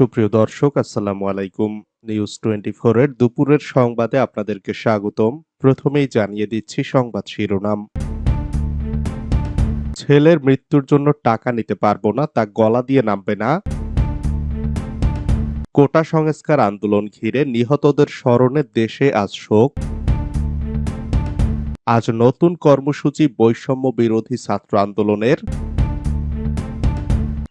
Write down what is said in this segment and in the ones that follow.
সুপ্রিয় দর্শক, আসসালামু আলাইকুম। নিউজ টোয়েন্টি এর দুপুরের সংবাদে আপনাদেরকে স্বাগতম। প্রথমেই জানিয়ে দিচ্ছি সংবাদ শিরোনাম। ছেলের মৃত্যুর জন্য টাকা নিতে পারব না, তা গলা দিয়ে নামবে না। কোটা সংস্কার আন্দোলন ঘিরে নিহতদের স্মরণে দেশে আজ শোক। আজ নতুন কর্মসূচি বৈষম্য বিরোধী ছাত্র আন্দোলনের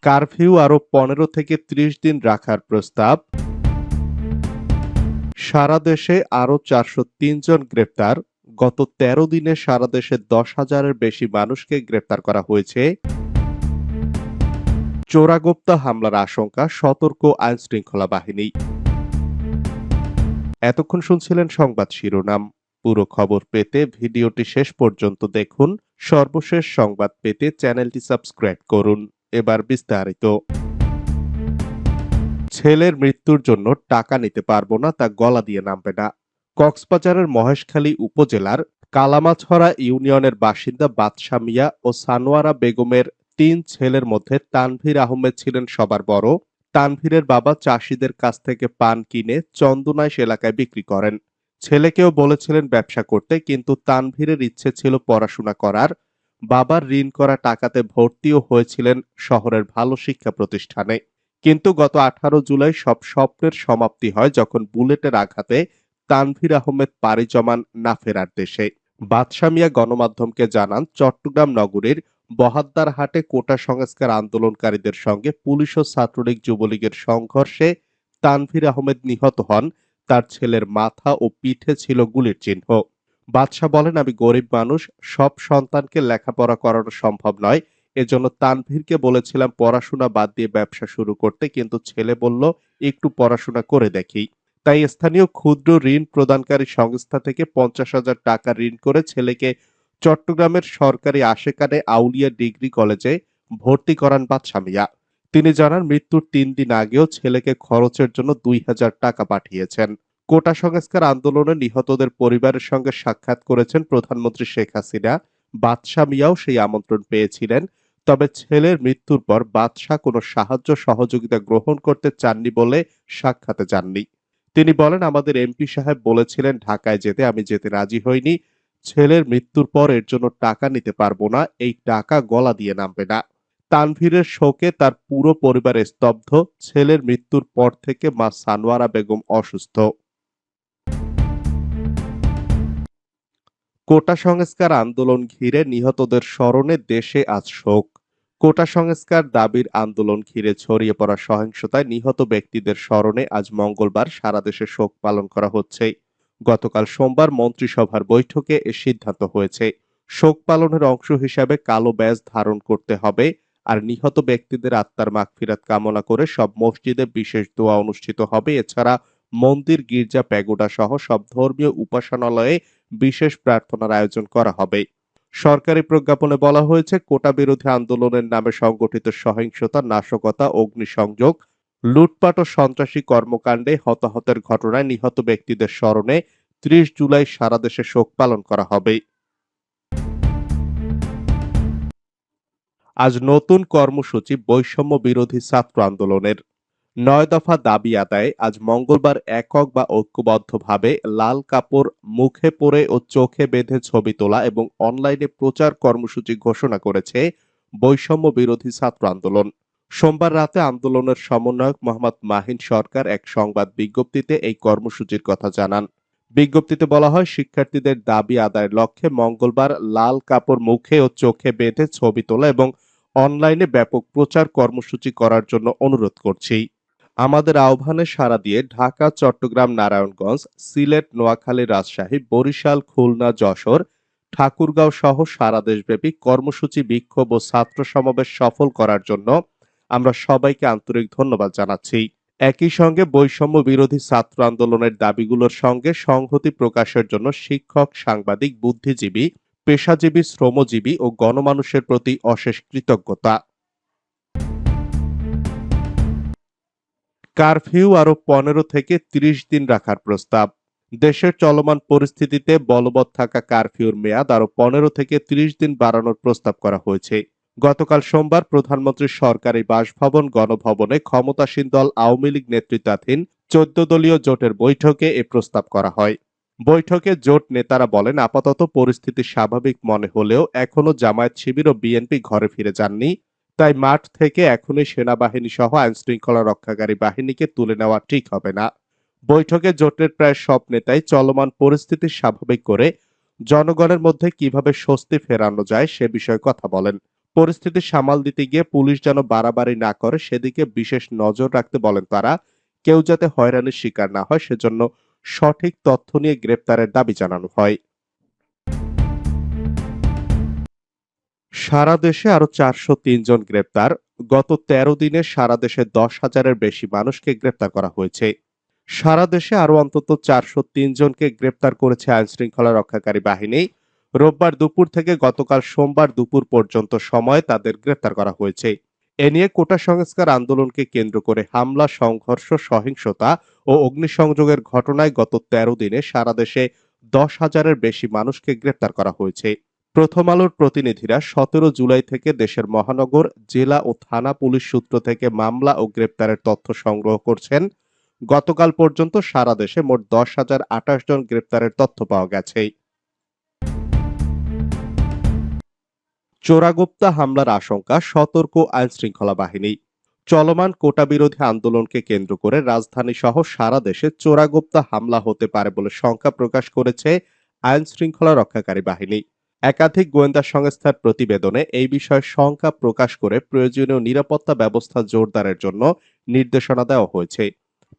কারফিউ আরও পনেরো থেকে ত্রিশ দিন রাখার প্রস্তাব। সারা দেশে আরও চারশো জন গ্রেপ্তার। গত ১৩ দিনে সারা দেশে দশ হাজারের বেশি মানুষকে গ্রেপ্তার করা হয়েছে। চোরাগোপ্তা হামলার আশঙ্কা, সতর্ক আইন শৃঙ্খলা বাহিনী। এতক্ষণ শুনছিলেন সংবাদ শিরোনাম। পুরো খবর পেতে ভিডিওটি শেষ পর্যন্ত দেখুন। সর্বশেষ সংবাদ পেতে চ্যানেলটি সাবস্ক্রাইব করুন। এবার বিস্তারিত। ছেলের মৃত্যুর জন্য টাকা নিতে পারব না, তা গলা দিয়ে নামবে না। কক্সবাজারের মহেশখালী উপজেলার কালামাছড়া ইউনিয়নের বাসিন্দা বাদশা মিয়া ও সানোয়ারা বেগমের তিন ছেলের মধ্যে তানভীর আহমেদ ছিলেন সবার বড়। তানভীরের বাবা চাষিদের কাছ থেকে পান কিনে চন্দনাইশ এলাকায় বিক্রি করেন। ছেলেকেও বলেছিলেন ব্যবসা করতে, কিন্তু তানভীরের ইচ্ছে ছিল পড়াশোনা করার। বাবার ঋণ করা টাকাতে ভর্তিও হয়েছিলেন শহরের ভালো শিক্ষা প্রতিষ্ঠানে। কিন্তু গত আঠারো জুলাই সব স্বপ্নের সমাপ্তি হয় যখন বুলেটের আঘাতে তানভীর আহমেদ পাড়ি জমান না ফেরার দেশে। বাদশা মিয়া গণমাধ্যমকে জানান, চট্টগ্রাম নগরীর বহাদ্দার হাটে কোটা সংস্কার আন্দোলনকারীদের সঙ্গে পুলিশ ও ছাত্রলীগ যুবলীগের সংঘর্ষে তানভীর আহমেদ নিহত হন। তার ছেলের মাথা ও পিঠে ছিল গুলির চিহ্ন। বাদশাহ বলেন, আমি গরিব মানুষ, সব সন্তানকে লেখাপড়া করানো সম্ভব নয়। এজন্য তানভীরকে বলেছিলাম, পড়াশোনা বাদ দিয়ে ব্যবসা শুরু করতে। কিন্তু ছেলে বলল, একটু পড়াশোনা করে দেখি। তাই স্থানীয় ক্ষুদ্র ঋণ প্রদানকারী সংস্থা থেকে পঞ্চাশ হাজার টাকা ঋণ করে ছেলেকে চট্টগ্রামের সরকারি আশেকানে আউলিয়া ডিগ্রি কলেজে ভর্তি করান বাদশা মিয়া। তিনি জানান, মৃত্যুর তিন দিন আগেও ছেলেকে খরচের জন্য দুই হাজার টাকা পাঠিয়েছেন। কোটা সংস্কার আন্দোলনে নিহতদের পরিবারের সঙ্গে সাক্ষাৎ করেছেন প্রধানমন্ত্রী শেখ হাসিনা। বাদশাহ মিয়াও সেই আমন্ত্রণ পেয়েছিলেন। তবে ছেলের মৃত্যুর পর বাদশাহ কোনো সাহায্য সহযোগিতা গ্রহণ করতে চাননি বলে সাক্ষাতে যাননি। তিনি বলেন, আমাদের এমপি সাহেব বলেছিলেন, ঢাকায় যেতে আমি যেতে রাজি হইনি। ছেলের মৃত্যুর পর এর জন্য টাকা নিতে পারব না। এই টাকা গলা দিয়ে নামবে না। তানভীরের শোকে তার পুরো পরিবার স্তব্ধ। ছেলের মৃত্যুর পর থেকে মা সানোয়ারা বেগম অসুস্থ। কোটা সংস্কার আন্দোলন ঘিরে নিহতদের স্মরণে দেশে আজ শোক। কোটা সংস্কার দাবির আন্দোলন ঘিরে ছড়িয়ে পড়া সহিংসতায় নিহত ব্যক্তিদের স্মরণে আজ মঙ্গলবার সারা দেশে শোক পালন করা হচ্ছে। গতকাল সোমবার মন্ত্রিসভার বৈঠকে এ সিদ্ধান্ত হয়েছে। শোক পালনের অংশ হিসাবে কালো ব্যাজ ধারণ করতে হবে আর নিহত ব্যক্তিদের আত্মার মাগফিরাত কামনা করে সব মসজিদে বিশেষ দোয়া অনুষ্ঠিত হবে। এছাড়া মন্দির, গির্জা, প্যাগোডা সহ সব ধর্মীয় উপাসনালয়ে বিশেষ প্রার্থনার আয়োজন করা হবে। সরকারি প্রজ্ঞাপনে বলা হয়েছে কোটা বিরোধী আন্দোলনের নামে সংগঠিত সহিংসতা, নাশকতা, অগ্নিসংযোগ, লুটপাট ও সন্ত্রাসী কর্মকাণ্ডে হতাহতের ঘটনায় নিহত ব্যক্তিদের স্মরণে ত্রিশ জুলাই সারা দেশে শোক পালন করা হবে। আজ নতুন কর্মসূচি বৈষম্য বিরোধী ছাত্র আন্দোলনের। নয় দফা দাবি আদায় আজ মঙ্গলবার একক বা ঐক্যবদ্ধভাবে লাল কাপড় মুখে পরে ও চোখে বেঁধে ছবি তোলা এবং অনলাইনে প্রচার কর্মসূচি ঘোষণা করেছে বৈষম্য বিরোধী ছাত্র আন্দোলন। সোমবার রাতে আন্দোলনের সমন্বয়ক মোহাম্মদ মাহিন সরকার এক সংবাদ বিজ্ঞপ্তিতে এই কর্মসূচির কথা জানান। বিজ্ঞপ্তিতে বলা হয়, শিক্ষার্থীদের দাবি আদায়ের লক্ষ্যে মঙ্গলবার লাল কাপড় মুখে ও চোখে বেঁধে ছবি তোলা এবং অনলাইনে ব্যাপক প্রচার কর্মসূচি করার জন্য অনুরোধ করছি। আমাদের আহ্বানে সাড়া দিয়ে ঢাকা, চট্টগ্রাম, নারায়ণগঞ্জ, সিলেট, নোয়াখালী, রাজশাহী, বরিশাল, খুলনা, যশোর, ঠাকুরগাঁও সহ সারা দেশব্যাপী কর্মসূচি, বিক্ষোভ ও ছাত্র সমাবেশ সফল করার জন্য আমরা সবাইকে আন্তরিক ধন্যবাদ জানাচ্ছি। একই সঙ্গে বৈষম্য বিরোধী ছাত্র আন্দোলনের দাবিগুলোর সঙ্গে সংহতি প্রকাশের জন্য শিক্ষক, সাংবাদিক, বুদ্ধিজীবী, পেশাজীবী, শ্রমজীবী ও গণমানুষের প্রতি অশেষ কৃতজ্ঞতা। কারফিউ আরও পনেরো থেকে ত্রিশ দিন রাখার প্রস্তাব। দেশের চলমান পরিস্থিতিতে বলবৎ থাকা কারফিউর মেয়াদ আরও পনেরো থেকে ত্রিশ দিন বাড়ানোর প্রস্তাব করা হয়েছে। গতকাল সোমবার প্রধানমন্ত্রীর সরকারি বাসভবন গণভবনে ক্ষমতাসীন দল আওয়ামী লীগ নেতৃত্বাধীন চোদ্দ দলীয় জোটের বৈঠকে এ প্রস্তাব করা হয়। বৈঠকে জোট নেতারা বলেন, আপাতত পরিস্থিতি স্বাভাবিক মনে হলেও এখনও জামায়াত শিবির ও বিএনপি ঘরে ফিরে যাননি। তাই মাঠ থেকে এখনই সেনাবাহিনী সহ আইন শৃঙ্খলা রক্ষাকারী বাহিনীকে তুলে নেওয়া ঠিক হবে না। বৈঠকে জোটের প্রায় সব নেতাই চলমান পরিস্থিতি স্বাভাবিক করে জনগণের মধ্যে কীভাবে স্বস্তি ফেরানো যায় সে বিষয়ে কথা বলেন। পরিস্থিতি সামাল দিতে গিয়ে পুলিশ যেন বাড়াবাড়ি না করে সেদিকে বিশেষ নজর রাখতে বলেন তারা। কেউ যাতে হয়রানির শিকার না হয় সেজন্য সঠিক তথ্য নিয়ে গ্রেপ্তারের দাবি জানানো হয়। সারা দেশে আরও চারশো জন গ্রেপ্তার। গত তেরো দিনে সারা দেশে দশ হাজারের বেশি মানুষকে গ্রেপ্তার করা হয়েছে। সারা দেশে আরও অন্তত চারশো জনকে গ্রেপ্তার করেছে আইন শৃঙ্খলা রক্ষাকারী বাহিনী। রোববার দুপুর থেকে গতকাল সোমবার দুপুর পর্যন্ত সময় তাদের গ্রেপ্তার করা হয়েছে। এ নিয়ে কোটা সংস্কার আন্দোলনকে কেন্দ্র করে হামলা, সংঘর্ষ, সহিংসতা ও অগ্নিসংযোগের ঘটনায় গত তেরো দিনে সারা দেশে দশ হাজারের বেশি মানুষকে গ্রেপ্তার করা হয়েছে। প্রথম আলোর প্রতিনিধিরা সতেরো জুলাই থেকে দেশের মহানগর, জেলা ও থানা পুলিশ সূত্র থেকে মামলা ও গ্রেপ্তারের তথ্য সংগ্রহ করছেন। গতকাল পর্যন্ত সারা দেশে মোট দশ হাজার আঠাশ জন গ্রেপ্তারের তথ্য পাওয়া গেছে। চোরাগুপ্তা হামলার আশঙ্কা, সতর্ক আইন শৃঙ্খলা বাহিনী। চলমান কোটা বিরোধী আন্দোলনকে কেন্দ্র করে রাজধানী সহ সারা দেশে চোরাগুপ্তা হামলা হতে পারে বলে শঙ্কা প্রকাশ করেছে আইন শৃঙ্খলা রক্ষাকারী বাহিনী। একাধিক গোয়েন্দা সংস্থার প্রতিবেদনে এই বিষয়ে শঙ্কা প্রকাশ করে প্রয়োজনীয় নিরাপত্তা ব্যবস্থা জোরদারের জন্য নির্দেশনা দেওয়া হয়েছে।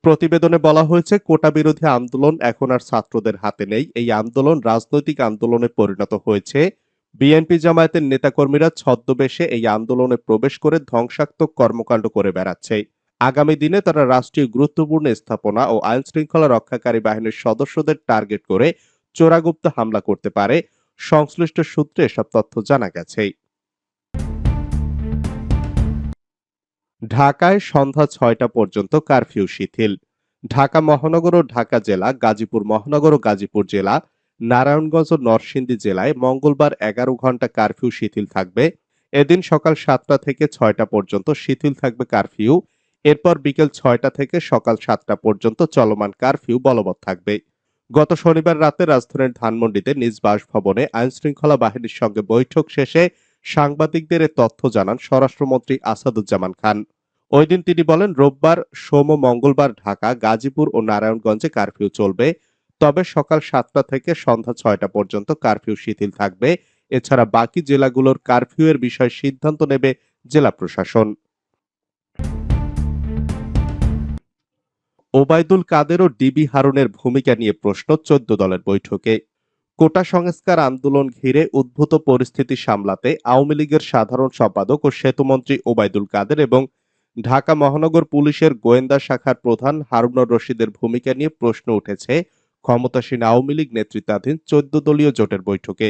প্রতিবেদনে বলা হয়েছে কোটা বিরোধী আন্দোলন এখন আর ছাত্রদের হাতে নেই। এই আন্দোলন রাজনৈতিক আন্দোলনে পরিণত হয়েছে। বিএনপি জামায়াতের নেতাকর্মীরা ছদ্মবেশে এই আন্দোলনে প্রবেশ করে ধ্বংসাত্মক কর্মকাণ্ড করে বেড়াচ্ছে। আগামী দিনে তারা রাষ্ট্রীয় গুরুত্বপূর্ণ স্থাপনা ও আইন শৃঙ্খলা রক্ষাকারী বাহিনীর সদস্যদের টার্গেট করে চোরাগুপ্ত হামলা করতে পারে। সংশ্লিষ্ট সূত্রে এসব তথ্য জানা গেছে। ঢাকায় সন্ধ্যা ছয়টা পর্যন্ত কারফিউ শিথিল। ঢাকা মহানগর ও ঢাকা জেলা, গাজীপুর মহানগর ও গাজীপুর জেলা, নারায়ণগঞ্জ ও নরসিংদী জেলায় মঙ্গলবার এগারো ঘণ্টা কারফিউ শিথিল থাকবে। এদিন সকাল সাতটা থেকে ছয়টা পর্যন্ত শিথিল থাকবে কারফিউ। এরপর বিকেল ছয়টা থেকে সকাল সাতটা পর্যন্ত চলমান কারফিউ বলবৎ থাকবে। গত শনিবার রাতে রাজধানীর ধানমন্ডিতে নিজ বাসভবনে আইন শৃঙ্খলা বাহিনীর সঙ্গে বৈঠক শেষে সাংবাদিকদের তথ্য জানান স্বরাষ্ট্রমন্ত্রী আসাদুজ্জামান খান। ওই দিন তিনি বলেন, রোববার, সোম মঙ্গলবার ঢাকা, গাজীপুর ও নারায়ণগঞ্জে কারফিউ চলবে। তবে সকাল সাতটা থেকে সন্ধ্যা ছয়টা পর্যন্ত কারফিউ শিথিল থাকবে। এছাড়া বাকি জেলাগুলোর কারফিউ এর বিষয়ে সিদ্ধান্ত নেবে জেলা প্রশাসন। ওবায়দুল কাদের ও ডিবি হারুনের ভূমিকা নিয়ে প্রশ্ন চোদ্দ দলের বৈঠকে। কোটা সংস্কার আন্দোলন ঘিরে উদ্ভূত পরিস্থিতি সামলাতে আওয়ামী লীগের সাধারণ সম্পাদক ও সেতুমন্ত্রী ওবায়দুল কাদের এবং ঢাকা মহানগর পুলিশের গোয়েন্দা শাখার প্রধান হারুনুর রশিদের ভূমিকা নিয়ে প্রশ্ন উঠেছে ক্ষমতাসীন আওয়ামী লীগ নেতৃত্বাধীন চোদ্দ দলীয় জোটের বৈঠকে।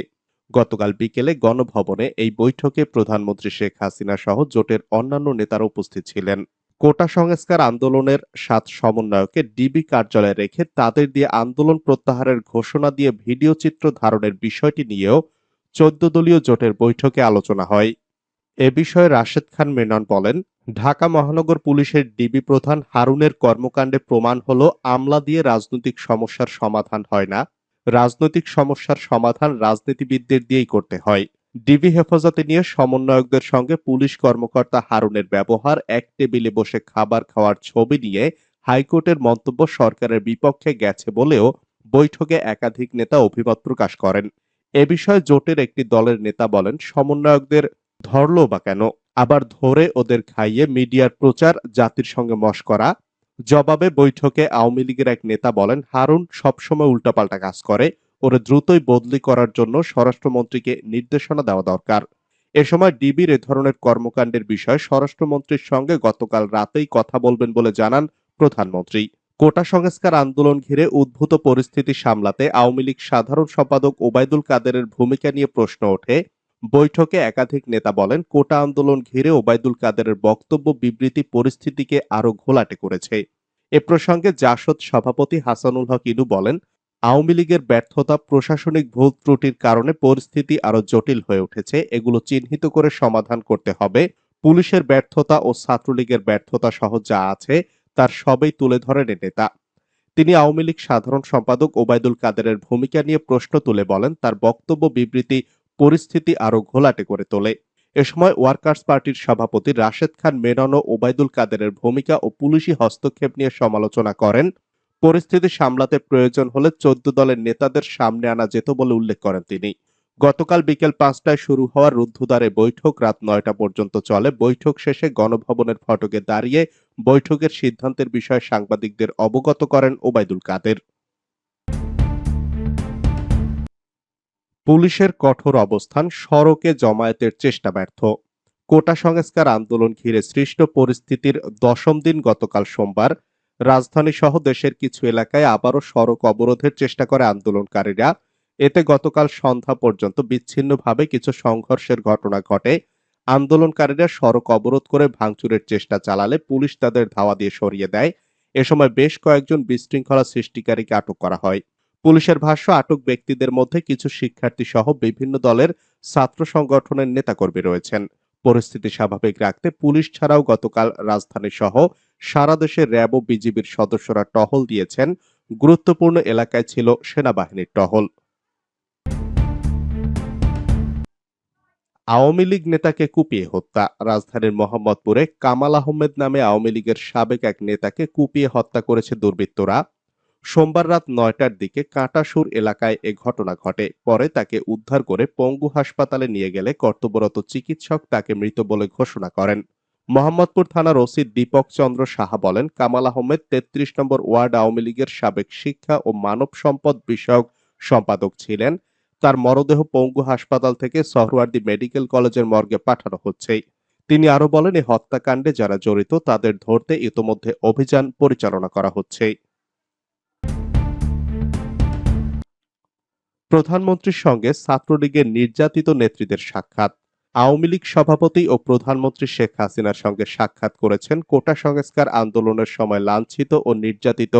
গতকাল বিকেলে গণভবনে এই বৈঠকে প্রধানমন্ত্রী শেখ হাসিনা সহ জোটের অন্যান্য নেতারা উপস্থিত ছিলেন। কোটা সংস্কার আন্দোলনের সাত সমন্বয়কে ডিবি কার্যালয়ে রেখে তাদের দিয়ে আন্দোলন প্রত্যাহারের ঘোষণা দিয়ে ভিডিও চিত্র ধারণের বিষয়টি নিয়েও চোদ্দ দলীয় জোটের বৈঠকে আলোচনা হয়। এ বিষয়ে রাশেদ খান মেনন বলেন, ঢাকা মহানগর পুলিশের ডিবি প্রধান হারুনের কর্মকাণ্ডে প্রমাণ হলো, আমলা দিয়ে রাজনৈতিক সমস্যার সমাধান হয় না। রাজনৈতিক সমস্যার সমাধান রাজনীতিবিদদের দিয়েই করতে হয়। ডিবি হেফাজতে নিয়ে সমন্বয়কদের সঙ্গে পুলিশ কর্মকর্তা হারুনের ব্যবহার, এক টেবিলে বসে খাবার খাওয়ার ছবি নিয়ে হাইকোর্টের মন্তব্য সরকারের বিপক্ষে গেছে বলেও বৈঠকে একাধিক নেতা অভিমত প্রকাশ করেন। এ বিষয়ে জোটের একটি দলের নেতা বলেন, সমন্বয়কদের ধরলো বা কেন? আবার ধরে ওদের খাইয়ে মিডিয়ার প্রচার, জাতির সঙ্গে মস্করা জবাবে বৈঠকে আওয়ামী লীগের এক নেতা বলেন, হারুন সবসময় উল্টাপাল্টা কাজ করে ওরে দ্রুতই বদলি করার জন্য স্বরাষ্ট্রমন্ত্রীকে নির্দেশনা দেওয়া দরকার। এ সময় ডিবির এ ধরনের কর্মকাণ্ডের বিষয়ে স্বরাষ্ট্রমন্ত্রীর সঙ্গে গতকাল রাতেই কথা বলবেন বলে জানান প্রধানমন্ত্রী। কোটা সংস্কার আন্দোলন ঘিরে উদ্ভূত পরিস্থিতি সামলাতে আওয়ামী লীগ সাধারণ সম্পাদক ওবায়দুল কাদেরের ভূমিকা নিয়ে প্রশ্ন ওঠে। বৈঠকে একাধিক নেতা বলেন, কোটা আন্দোলন ঘিরে ওবায়দুল কাদেরের বক্তব্য বিবৃতি পরিস্থিতিকে আরও ঘোলাটে করেছে। এ প্রসঙ্গে জাসদ সভাপতি হাসানুল হক ইনু বলেন আওয়ামী লীগের ব্যর্থতা প্রশাসনিক ভুল ত্রুটির কারণে পরিস্থিতি আরও জটিল হয়ে উঠেছে। এগুলো চিহ্নিত করে সমাধান করতে হবে। পুলিশের ব্যর্থতা ও ছাত্রলীগের ব্যর্থতা সহ যা আছে, তার সবই তুলে ধরেন নেতা। তিনি আওয়ামী লীগ সাধারণ সম্পাদক ওবায়দুল কাদেরের ভূমিকা নিয়ে প্রশ্ন তুলে বলেন, তার বক্তব্য বিবৃতি পরিস্থিতি আরও ঘোলাটে করে তোলে। এ সময় ওয়ার্কার্স পার্টির সভাপতি রাশেদ খান মেনন ও ওবায়দুল কাদেরের ভূমিকা ও পুলিশি হস্তক্ষেপ নিয়ে সমালোচনা করেন। পরিস্থিতি সামলাতে প্রয়োজন হলে চোদ্দ দলের নেতাদের সামনে আনা যেত বলে উল্লেখ করেন তিনি। গতকাল বিকেল পাঁচটায় শুরু হওয়া রুদ্ধদ্বারে বৈঠক রাত নয়টা পর্যন্ত চলে। বৈঠক শেষে গণভবনের ফটকে দাঁড়িয়ে বৈঠকের সিদ্ধান্তের বিষয়ে সাংবাদিকদের অবগত করেন ওবায়দুল কাদের। পুলিশের কঠোর অবস্থান, সড়কে জমায়েতের চেষ্টা ব্যর্থ। কোটা সংস্কার আন্দোলন ঘিরে সৃষ্ট পরিস্থিতির দশম দিন গতকাল সোমবার রাজধানী সহ দেশের কিছু এলাকায় আবারও সড়ক অবরোধের চেষ্টা করে আন্দোলনকারীরা। এতে গতকাল সন্ধ্যা পর্যন্ত বিচ্ছিন্নভাবে কিছু সংঘর্ষের ঘটনা ঘটে। আন্দোলনকারীরা সড়ক অবরোধ করে ভাঙচুরের চেষ্টা চালালে পুলিশ তাদের ধাওয়া দিয়ে সরিয়ে দেয়। এ সময় বেশ কয়েকজন বিশৃঙ্খলা সৃষ্টিকারীকে আটক করা হয়। পুলিশের ভাষ্য, আটক ব্যক্তিদের মধ্যে কিছু শিক্ষার্থী সহ বিভিন্ন দলের ছাত্র সংগঠনের নেতাকর্মী রয়েছেন। পরিস্থিতি স্বাভাবিক রাখতে পুলিশ ছাড়াও গতকাল রাজধানী সহ সারা দেশে র্যাব ও বিজিবির সদস্যরা টহল দিয়েছেন। গুরুত্বপূর্ণ এলাকায় ছিল সেনাবাহিনীর টহল। আওয়ামী লীগ নেতাকে কুপিয়ে হত্যা। রাজধানীর মোহাম্মদপুরে কামাল আহমেদ নামে আওয়ামী লীগের সাবেক এক নেতাকে কুপিয়ে হত্যা করেছে দুর্বৃত্তরা। সোমবার রাত নয়টার দিকে কাঁটাসুর এলাকায় এ ঘটনা ঘটে। পরে তাকে উদ্ধার করে পঙ্গু হাসপাতালে নিয়ে গেলে কর্তব্যরত চিকিৎসক তাকে মৃত বলে ঘোষণা করেন। মোহাম্মদপুর থানার ওসি দীপক চন্দ্র সাহা বলেন, কামাল আহমেদ তেত্রিশ নম্বর ওয়ার্ড আওয়ামী লীগের সাবেক শিক্ষা ও মানব সম্পদ বিষয়ক সম্পাদক ছিলেন। তার মরদেহ পঙ্গু হাসপাতাল থেকে সহরওয়ার্দী মেডিকেল কলেজের মর্গে পাঠানো হচ্ছে। তিনি আরও বলেন, এই হত্যাকাণ্ডে যারা জড়িত, তাদের ধরতে ইতোমধ্যে অভিযান পরিচালনা করা হচ্ছে। প্রধানমন্ত্রীর সঙ্গে ছাত্রলীগের নির্যাতিত নেত্রীদের সাক্ষাৎ। আওয়ামী লীগ সভাপতি ও প্রধানমন্ত্রী শেখ হাসিনার সঙ্গে সাক্ষাৎ করেছেন কোটা সংস্কার আন্দোলনের সময় লাঞ্ছিত ও নির্যাতিত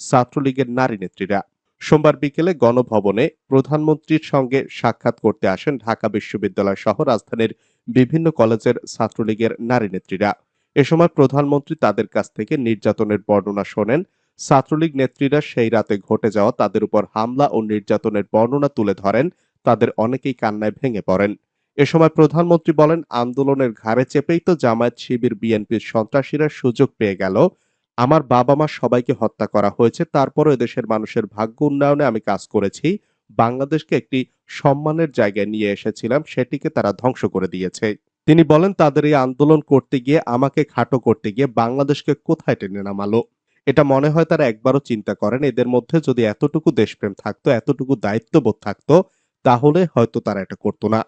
ছাত্রলীগের নারী নেত্রীরা। সোমবার বিকেলে গণভবনে প্রধানমন্ত্রীর সঙ্গে সাক্ষাৎ করতে আসেন ঢাকা বিশ্ববিদ্যালয় সহ রাজধানীর বিভিন্ন কলেজের ছাত্রলীগের নারী নেত্রীরা। এ সময় প্রধানমন্ত্রী তাদের কাছ থেকে নির্যাতনের বর্ণনা শোনেন। ছাত্রলীগ নেত্রীরা সেই রাতে ঘটে যাওয়া তাদের উপর হামলা ও নির্যাতনের বর্ণনা তুলে ধরেন। তাদের অনেকেই কান্নায় ভেঙে পড়েন। এ সময় প্রধানমন্ত্রী বলেন, আন্দোলনের ঘাড়ে চেপেই তো জামায়াত শিবির বিএনপির সন্ত্রাসীরা সুযোগ পেয়ে গেল। আমার বাবা মা সবাইকে হত্যা করা হয়েছে, তারপরও এদেশের মানুষের ভাগ্য উন্নয়নে আমি কাজ করেছি। বাংলাদেশকে একটি সম্মানের জায়গায় নিয়ে এসেছিলাম, সেটিকে তারা ধ্বংস করে দিয়েছে। তিনি বলেন, তাদের এই আন্দোলন করতে গিয়ে, আমাকে খাটো করতে গিয়ে বাংলাদেশকে কোথায় টেনে নামালো? এটা মনে হয় তারা একবারও চিন্তা করেন, এদের মধ্যে যদি এতটুকু দেশপ্রেম থাকতো, এতটুকু দায়িত্ববোধ থাকতো, তাহলে হয়তো তারা এটা করতো না।